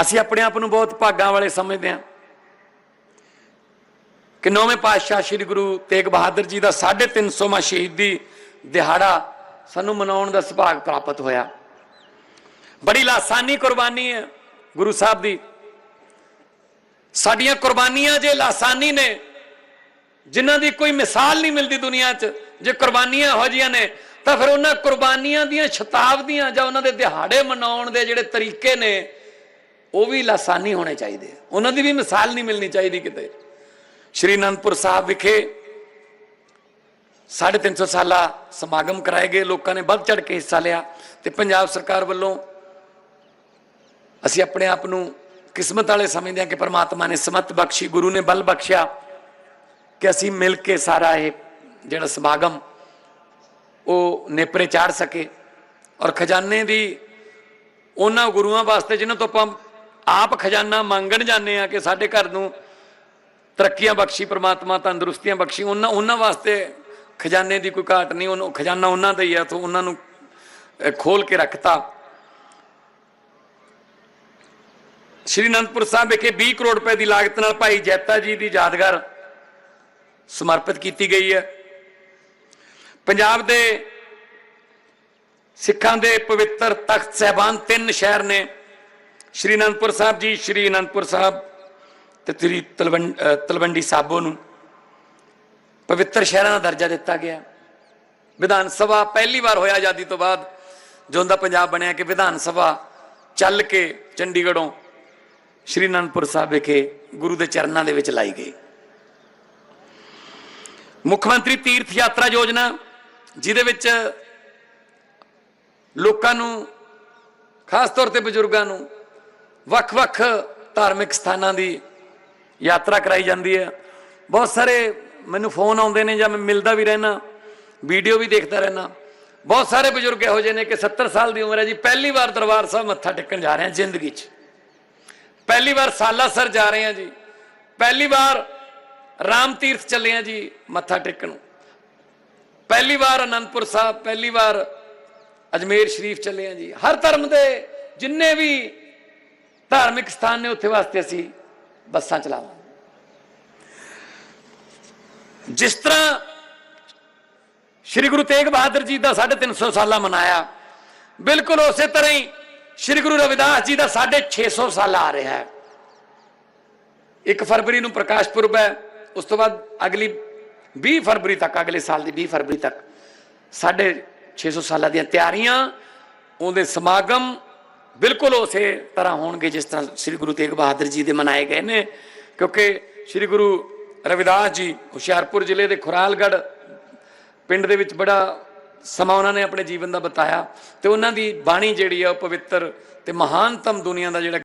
ਅਸੀਂ ਆਪਣੇ ਆਪ ਨੂੰ ਬਹੁਤ ਭਾਗਾਂ ਵਾਲੇ ਸਮਝਦੇ ਹਾਂ। ਕਿ ਨੌਵੇਂ ਪਾਤਸ਼ਾਹ ਸ੍ਰੀ ਗੁਰੂ ਤੇਗ ਬਹਾਦਰ ਜੀ ਦਾ 350ਵਾਂ ਸ਼ਹੀਦੀ ਦਿਹਾੜਾ ਸਾਨੂੰ ਮਨਾਉਣ ਦਾ ਸੁਭਾਗ ਪ੍ਰਾਪਤ ਹੋਇਆ। ਬੜੀ ਲਾਸਾਨੀ ਕੁਰਬਾਨੀ ਹੈ ਗੁਰੂ ਸਾਹਿਬ ਦੀ। ਸਾਡੀਆਂ ਕੁਰਬਾਨੀਆਂ ਜੇ ਲਾਸਾਨੀ ਨੇ, ਜਿਨ੍ਹਾਂ ਦੀ ਕੋਈ ਮਿਸਾਲ ਨਹੀਂ ਮਿਲਦੀ ਦੁਨੀਆ 'ਚ, ਜੇ ਕੁਰਬਾਨੀਆਂ ਹੋ ਜੀਆਂ ਨੇ, ਤਾਂ ਫਿਰ ਉਹਨਾਂ ਕੁਰਬਾਨੀਆਂ ਦੀਆਂ ਸ਼ਤਾਬਦੀਆਂ ਜਾਂ ਉਹਨਾਂ ਦੇ ਦਿਹਾੜੇ ਮਨਾਉਣ ਦੇ ਜਿਹੜੇ ਤਰੀਕੇ ਨੇ ਉਹ ਵੀ ਲਾਸਾਨੀ ਹੋਣੇ ਚਾਹੀਦੇ ਉਹਨਾਂ ਦੀ ਵੀ ਮਿਸਾਲ ਨਹੀਂ ਮਿਲਣੀ ਚਾਹੀਦੀ ਕਿਤੇ। ਸ਼੍ਰੀ ਅਨੰਦਪੁਰ ਸਾਹਿਬ ਵਿਖੇ 350 ਸਾਲਾ ਸਮਾਗਮ ਕਰਾਏ ਗਏ। ਲੋਕਾਂ ਨੇ ਵੱਧ ਚੜ ਕੇ ਹਿੱਸਾ ਲਿਆ ਤੇ ਪੰਜਾਬ ਸਰਕਾਰ ਵੱਲੋਂ ਅਸੀਂ ਆਪਣੇ ਆਪ ਨੂੰ ਕਿਸਮਤ ਵਾਲੇ ਸਮਝਦੇ ਹਾਂ ਕਿ ਪ੍ਰਮਾਤਮਾ ਨੇ ਸਮਤ ਬਖਸ਼ੀ, ਗੁਰੂ ਨੇ ਬਲ ਬਖਸ਼ਿਆ ਕਿ ਅਸੀਂ ਮਿਲ ਕੇ ਸਾਰਾ ਇਹ ਜਿਹੜਾ ਸਮਾਗਮ, ਉਹ ਨੇਪਰੇ ਚਾੜ ਸਕੇ। ਔਰ ਖਜ਼ਾਨੇ ਦੀ ਉਹਨਾਂ ਗੁਰੂਆਂ ਵਾਸਤੇ ਜਿਨ੍ਹਾਂ ਤੋਂ ਆਪਾਂ ਆਪ ਖਜ਼ਾਨਾ ਮੰਗਣ ਜਾਂਦੇ ਆ ਕਿ ਸਾਡੇ ਘਰ ਨੂੰ ਤਰੱਕੀਆਂ ਬਖਸ਼ੀ ਪ੍ਰਮਾਤਮਾ ਤੰਦਰੁਸਤੀਆਂ ਬਖਸ਼ੀ ਉਹਨਾਂ ਉਹਨਾਂ ਵਾਸਤੇ ਖਜ਼ਾਨੇ ਦੀ ਕੋਈ ਘਾਟ ਨਹੀਂ ਉਹਨੂੰ ਖਜ਼ਾਨਾ ਉਹਨਾਂ ਦਾ ਹੀ ਆ ਤੋਂ ਉਹਨਾਂ ਨੂੰ ਅਹ, ਖੋਲ ਕੇ ਰੱਖਤਾ। ਸ਼੍ਰੀ ਅਨੰਦਪੁਰ ਸਾਹਿਬ ਵਿਖੇ 20 ਕਰੋੜ ਰੁਪਏ ਦੀ ਲਾਗਤ ਨਾਲ ਭਾਈ ਜੈਤਾ ਜੀ ਦੀ ਯਾਦਗਾਰ ਸਮਰਪਿਤ ਕੀਤੀ ਗਈ ਹੈ। ਪੰਜਾਬ ਦੇ ਸਿੱਖਾਂ ਦੇ ਪਵਿੱਤਰ ਤਖਤ ਸਹਿਬਾਨ ਤਿੰਨ ਸ਼ਹਿਰ ਨੇ ਸ਼੍ਰੀ ਅਨੰਦਪੁਰ ਸਾਹਿਬ ਜੀ ਸ਼੍ਰੀ ਅਨੰਦਪੁਰ ਸਾਹਿਬ ਤੇ ਤ੍ਰੀ ਤਲਵੰਡ ਤਲਵੰਡੀ ਸਾਬੋ ਨੂੰ ਪਵਿੱਤਰ ਸ਼ਹਿਰਾਂ ਦਾ ਦਰਜਾ ਦਿੱਤਾ ਗਿਆ। ਵਿਧਾਨ ਸਭਾ ਪਹਿਲੀ ਵਾਰ ਹੋਇਆ ਆਜ਼ਾਦੀ ਤੋਂ ਬਾਅਦ ਜਦੋਂ ਦਾ ਪੰਜਾਬ ਬਣਿਆ ਕਿ ਵਿਧਾਨ ਸਭਾ ਚੱਲ ਕੇ ਚੰਡੀਗੜ੍ਹੋਂ ਸ਼੍ਰੀ ਅਨੰਦਪੁਰ ਸਾਹਿਬ ਵਿਖੇ ਗੁਰੂ ਦੇ ਚਰਨਾਂ ਦੇ ਵਿੱਚ ਲਾਈ ਗਈ। ਮੁੱਖ ਮੰਤਰੀ ਤੀਰਥ ਯਾਤਰਾ ਯੋਜਨਾ, ਜਿਹਦੇ ਵਿੱਚ ਲੋਕਾਂ ਨੂੰ, ਖਾਸ ਤੌਰ ਤੇ ਬਜ਼ੁਰਗਾਂ ਨੂੰ ਵੱਖ-ਵੱਖ ਧਾਰਮਿਕ ਸਥਾਨਾਂ ਦੀ ਯਾਤਰਾ ਕਰਾਈ ਜਾਂਦੀ ਹੈ। ਬਹੁਤ ਸਾਰੇ ਮੈਨੂੰ ਫੋਨ ਆਉਂਦੇ ਨੇ ਜਾਂ ਮੈਂ ਮਿਲਦਾ ਵੀ ਰਹਿਣਾ ਵੀਡੀਓ ਵੀ ਦੇਖਦਾ ਰਹਿਣਾ ਬਹੁਤ ਸਾਰੇ ਬਜ਼ੁਰਗ ਇਹੋ ਜਿਹੇ ਨੇ ਕਿ 70 ਸਾਲ ਦੀ ਉਮਰ ਹੈ ਜੀ, ਪਹਿਲੀ ਵਾਰ ਦਰਬਾਰ ਸਾਹਿਬ ਮੱਥਾ ਟੇਕਣ ਜਾ ਰਹੇ ਹਾਂ ਜ਼ਿੰਦਗੀ 'ਚ। ਪਹਿਲੀ ਵਾਰ ਸਾਲਾਸਰ ਜਾ ਰਹੇ ਹਾਂ ਜੀ। ਪਹਿਲੀ ਵਾਰ ਰਾਮ ਤੀਰਥ ਚੱਲੇ ਹਾਂ ਜੀ ਮੱਥਾ ਟੇਕਣ ਪਹਿਲੀ ਵਾਰ ਅਨੰਦਪੁਰ ਸਾਹਿਬ, ਪਹਿਲੀ ਵਾਰ ਅਜਮੇਰ ਸ਼ਰੀਫ ਚੱਲੇ ਹਾਂ ਜੀ। ਹਰ ਧਰਮ ਦੇ ਜਿੰਨੇ ਵੀ ਧਾਰਮਿਕ ਸਥਾਨ ਨੇ ਉੱਥੇ ਵਾਸਤੇ ਅਸੀਂ ਬੱਸਾਂ ਚਲਾਵਾਂਗੇ। ਜਿਸ ਤਰ੍ਹਾਂ ਸ੍ਰੀ ਗੁਰੂ ਤੇਗ ਬਹਾਦਰ ਜੀ ਦਾ 350 ਸਾਲਾ ਮਨਾਇਆ, ਬਿਲਕੁਲ ਉਸੇ ਤਰ੍ਹਾਂ ਹੀ ਸ੍ਰੀ ਗੁਰੂ ਰਵਿਦਾਸ ਜੀ ਦਾ 650 ਸਾਲ ਆ ਰਿਹਾ ਹੈ। 1 ਫਰਵਰੀ ਨੂੰ ਪ੍ਰਕਾਸ਼ ਪੁਰਬ ਹੈ, ਉਸ ਤੋਂ ਬਾਅਦ ਅਗਲੀ 20 ਫਰਵਰੀ ਤੱਕ, ਅਗਲੇ ਸਾਲ ਦੀ 20 ਫਰਵਰੀ ਤੱਕ 650 ਸਾਲਾਂ ਦੀਆਂ ਤਿਆਰੀਆਂ, ਉਹਦੇ ਸਮਾਗਮ ਬਿਲਕੁਲ ਉਸੇ ਤਰ੍ਹਾਂ ਹੋਣਗੇ ਜਿਸ ਤਰ੍ਹਾਂ ਸ੍ਰੀ ਗੁਰੂ ਤੇਗ ਬਹਾਦਰ ਜੀ ਦੇ ਮਨਾਏ ਗਏ ਨੇ, ਕਿਉਂਕਿ ਸ੍ਰੀ ਗੁਰੂ ਰਵਿਦਾਸ ਜੀ ਹੁਸ਼ਿਆਰਪੁਰ ਜ਼ਿਲ੍ਹੇ ਦੇ ਖੁਰਾਲਗੜ੍ਹ ਪਿੰਡ ਦੇ ਵਿੱਚ ਬੜਾ ਸਮਾਂ ਉਹਨਾਂ ਨੇ ਆਪਣੇ ਜੀਵਨ ਦਾ ਬਤਾਇਆ ਤੇ ਉਹਨਾਂ ਦੀ ਬਾਣੀ ਜਿਹੜੀ ਆ ਉਹ ਪਵਿੱਤਰ ਤੇ ਮਹਾਨਤਮ ਦੁਨੀਆ ਦਾ ਜਿਹੜਾ